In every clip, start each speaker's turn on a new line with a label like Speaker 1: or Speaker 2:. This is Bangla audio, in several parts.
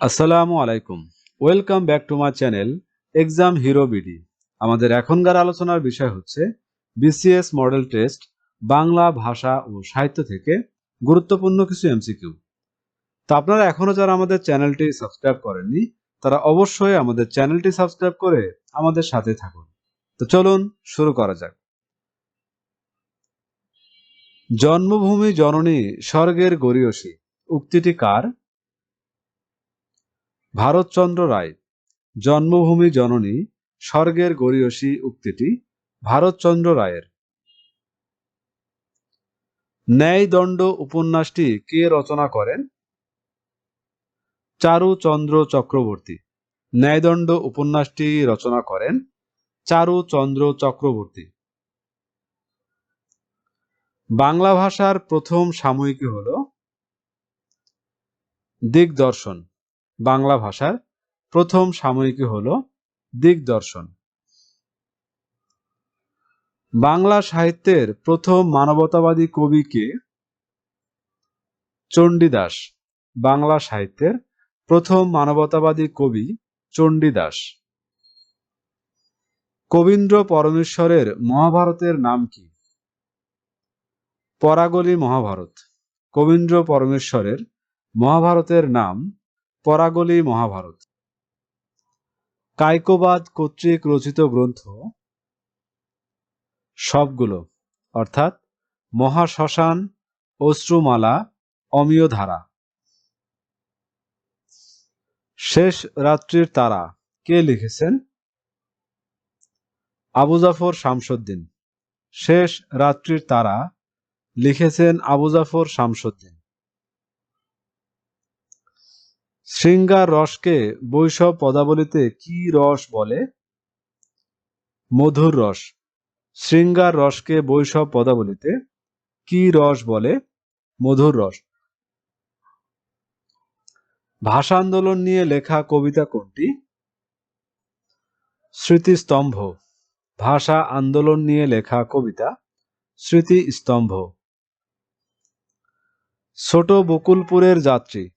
Speaker 1: আসসালামু আলাইকুম। Welcome back to my channel exam hero BD আমাদের এখনকার আলোচনার বিষয় হচ্ছে বিসিএস মডেল টেস্ট বাংলা ভাষা ও সাহিত্য থেকে গুরুত্বপূর্ণ কিছু এমসিকিউ তো আপনারা এখনও যারা আমাদের চ্যানেলটি সাবস্ক্রাইব করেননি, তারা অবশ্যই আমাদের চ্যানেলটি সাবস্ক্রাইব করে আমাদের সাথে থাকুন। তো চলুন শুরু করা যাক। জন্মভূমি জননী স্বর্গের গরিয়সী উক্তিটি কার? ভারতচন্দ্র রায়, জন্মভূমি জননী, স্বর্গের গরিয়সী উক্তিটি ভারতচন্দ্র রায়ের। ন্যায়দণ্ড উপন্যাসটি কে রচনা করেন? চারুচন্দ্র চক্রবর্তী। ন্যায়দণ্ড উপন্যাসটি রচনা করেন চারুচন্দ্র চক্রবর্তী। বাংলা ভাষার প্রথম সাময়িকী হল দিগদর্শন। বাংলা ভাষার প্রথম সাময়িকী হল দিগদর্শন। বাংলা সাহিত্যের প্রথম মানবতাবাদী কবি কে? চণ্ডীদাস। বাংলা সাহিত্যের প্রথম মানবতাবাদী কবি চণ্ডীদাস। কবীন্দ্র পরমেশ্বরের মহাভারতের নাম কি? পরাগলি মহাভারত। কবীন্দ্র পরমেশ্বরের মহাভারতের নাম পরাগলি মহাভারত। কায়কোবাদ কর্তৃক রচিত গ্রন্থ সবগুলো, অর্থাৎ মহাশ্মশান, অশ্রুমালা অমিয় ধারা শেষ রাত্রির তারা, কে লিখেছেন? আবু জাফর শামসুদ্দিন। শেষ রাত্রির তারা লিখেছেন আবু জাফর শামসুদ্দিন। শৃঙ্গার রসকে বৈষব পদাবলিতে কি রস বলে? মধুর রস। শৃঙ্গার রসকে বৈষব পদাবলিতে কি রস বলে? মধুর রস। ভাষা আন্দোলন নিয়ে লেখা কবিতা কোনটি? স্মৃতিস্তম্ভ। ভাষা আন্দোলন নিয়ে লেখা কবিতা স্মৃতিস্তম্ভ। ছোট বকুলপুরের যাত্রী।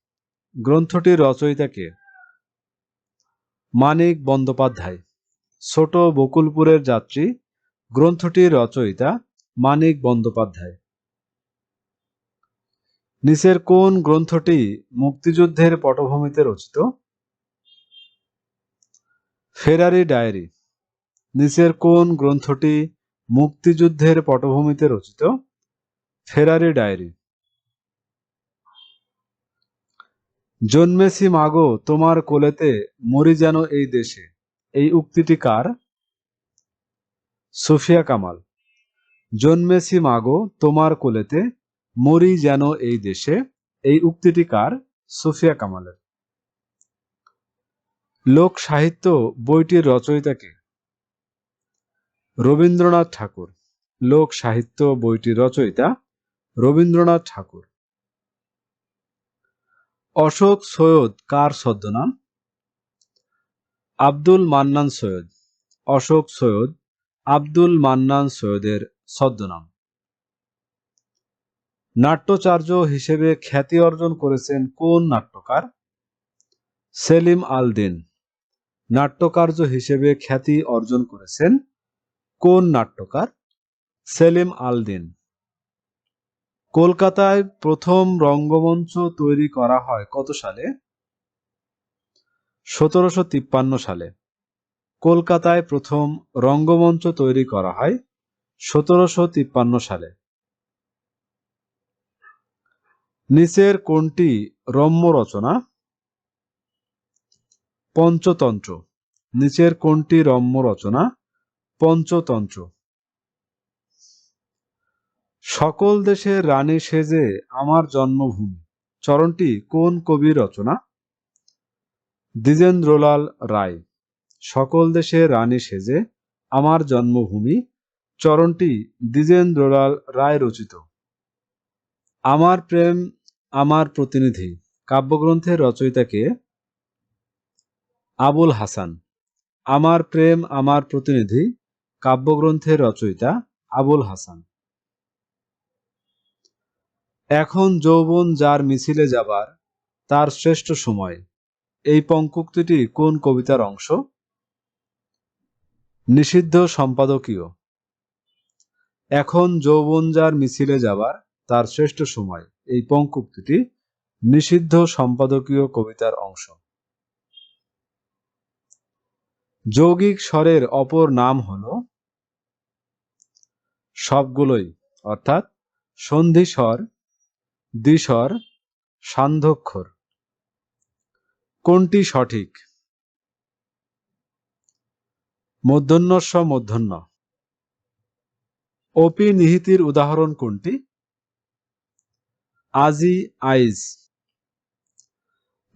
Speaker 1: গ্রন্থটির রচয়িতা কে? মানিক বন্দ্যোপাধ্যায়। ছোট বকুলপুরের যাত্রী, গ্রন্থটির রচয়িতা মানিক বন্দ্যোপাধ্যায়। নিচের কোন গ্রন্থটি মুক্তিযুদ্ধের পটভূমিতে রচিত? ফেরারি ডায়েরি। নিচের কোন গ্রন্থটি মুক্তিযুদ্ধের পটভূমিতে রচিত? ফেরারি ডায়েরি। জন্মেছি মাগো, তোমার কোলেতে মরি যেন এই দেশে। এই উক্তিটি কার? সুফিয়া কামাল। জন্মেছি মাগো, তোমার কোলেতে মরি যেন এই দেশে। এই উক্তিটি কার? সুফিয়া কামালের। লোক সাহিত্য বইটির রচয়িতাকে রবীন্দ্রনাথ ঠাকুর। লোক সাহিত্য বইটির রচয়িতা রবীন্দ্রনাথ ঠাকুর। অশোক সৈয়দ কার ছদ্মনাম? আব্দুল মান্নান সৈয়দ। অশোক সৈয়দ আব্দুল মান্নান সৈয়দের ছদ্মনাম। নাট্যচার্য হিসেবে খ্যাতি অর্জন করেছেন কোন নাট্যকার? সেলিম আল দিন। নাট্যকার্য হিসেবে খ্যাতি অর্জন করেছেন কোন নাট্যকার? সেলিম আল দিন। কলকাতায় প্রথম রঙ্গমঞ্চ তৈরি করা হয় কত সালে? সতেরোশো তিপ্পান্ন সালে। কলকাতায় প্রথম রঙ্গমঞ্চ তৈরি করা হয় সতেরোশো তিপ্পান্ন সালে। নিচের কোনটি রম্য রচনা। পঞ্চতন্ত্র। নিচের কোনটি রম্য রচনা। পঞ্চতন্ত্র। সকল দেশে রানী সেজে আমার জন্মভূমি। চরণটি কোন কবির রচনা? দ্বিজেন্দ্রলাল রায়। সকল দেশে রানী সেজে আমার জন্মভূমি। চরণটি দ্বিজেন্দ্রলাল রায় রচিত। আমার প্রেম, আমার প্রতিনিধি। কাব্যগ্রন্থের রচয়িতাকে আবুল হাসান। আমার প্রেম, আমার প্রতিনিধি। কাব্যগ্রন্থের রচয়িতা আবুল হাসান। এখন যৌবন যার মিছিলে যাবার, তার শ্রেষ্ঠ সময়। এই পঙ্কুক্তিটি কোন কবিতার অংশ? নিষিদ্ধ সম্পাদকীয়। এখন যৌবনজার মিছিলে যাবার, তার শ্রেষ্ঠ সময়। এই পঙ্কুক্তিটি নিষিদ্ধ সম্পাদকীয় কবিতার অংশ। যৌগিক স্বরের অপর নাম হল সবগুলোই, অর্থাৎ সন্ধিস্বর দ্বিস্বর সান্ধ্যক্ষর কোনটি সঠিক? মূর্ধন্যস্ব মূর্ধন্য অপি নিহিতির উদাহরণ কোনটি? আজি আইজ।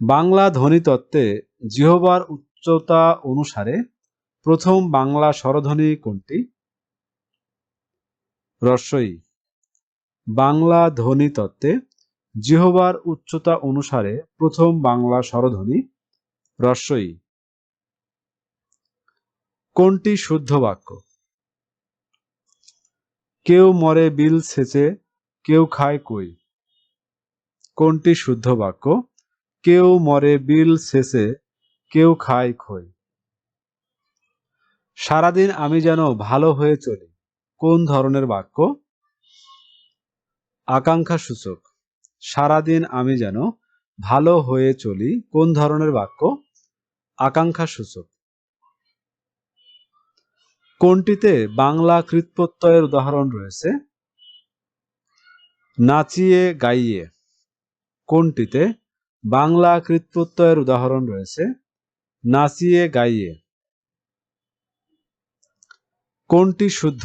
Speaker 1: বাংলা ধ্বনিতত্ত্বে জিহবার উচ্চতা অনুসারে প্রথম বাংলা স্বরধ্বনি কোনটি? রস্বই বাংলা ধ্বনি তত্ত্বে জিহবার উচ্চতা অনুসারে প্রথম বাংলা স্বরধ্বনি রস্বই কোনটি শুদ্ধ বাক্য? কেউ মরে বিল সেচে কেউ খায় কই? কোনটি শুদ্ধ বাক্য? কেউ মরে বিল শেষে কেউ খায় খই। সারাদিন আমি যেন ভালো হয়ে চলি, কোন ধরনের বাক্য? আকাঙ্ক্ষা সূচক। সারাদিন আমি যেন ভালো হয়ে চলি। কোন ধরনের বাক্য? আকাঙ্ক্ষা সূচক কোনটিতে বাংলা কৃতপ্রত্যয়ের উদাহরণ রয়েছে? নাচিয়ে গাইয়ে। কোনটিতে বাংলা কৃতপ্রত্যয়ের উদাহরণ রয়েছে? নাচিয়ে গাইয়ে। কোনটি শুদ্ধ?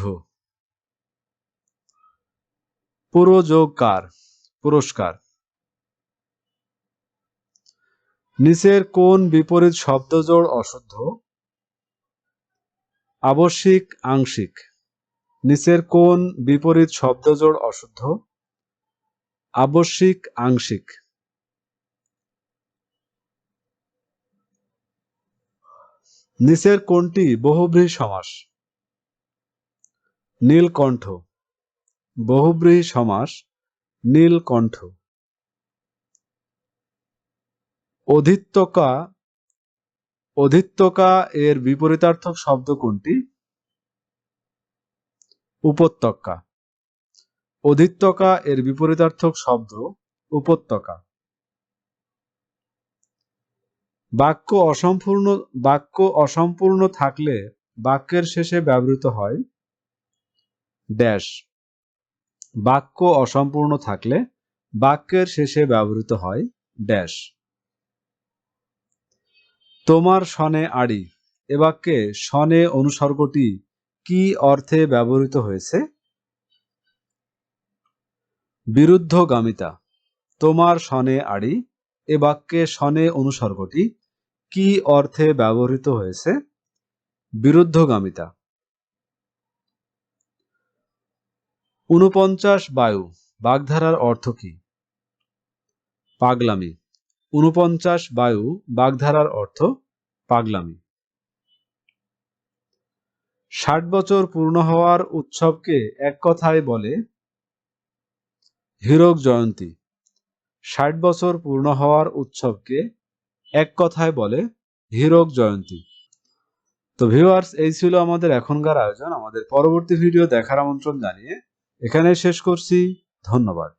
Speaker 1: পুরোযোগ কার পুরস্কার। নিচের কোন বিপরীত শব্দজোড় অশুদ্ধ। আবশ্যিক আংশিক। নিচের কোন বিপরীত শব্দজোড় অশুদ্ধ। আবশ্যিক আংশিক। নিচের কোনটি বহুব্রীহি সমাস। নীলকণ্ঠ। বহুব্রীহি সমাস। নীলকণ্ঠ। অধিত্যকা অধিত্যকা এর বিপরীতার্থক শব্দ কোনটি? উপত্যকা। অধিত্যকা এর বিপরীতার্থক শব্দ উপত্যকা। বাক্য অসম্পূর্ণ বাক্য অসম্পূর্ণ থাকলে বাক্যের শেষে ব্যবহৃত হয়, ড্যাশ। বাক্য অসম্পূর্ণ থাকলে বাক্যের শেষে ব্যবহৃত হয় ড্যাশ। তোমার সনে আড়ি, এ বাক্যে সনে অনুসর্গটি কি অর্থে ব্যবহৃত হয়েছে? বিরুদ্ধগামিতা তোমার সনে আড়ি, এ বাক্যে সনে অনুসর্গটি কি অর্থে ব্যবহৃত হয়েছে? বিরুদ্ধগামিতা উনপঞ্চাশ বায়ু, বাগধারার অর্থ কি? পাগলামি। উনপঞ্চাশ বায়ু, বাগধারার অর্থ পাগলামি। ষাট বছর পূর্ণ হওয়ার উৎসবকে এক কথায় বলে হীরক জয়ন্তী। ষাট বছর পূর্ণ হওয়ার উৎসবকে এক কথায় বলে হীরক জয়ন্তী। তো ভিউয়ার্স, এই ছিল আমাদের এখনকার আয়োজন। আমাদের পরবর্তী ভিডিও দেখার আমন্ত্রণ জানিয়ে এখানে শেষ করছি। ধন্যবাদ।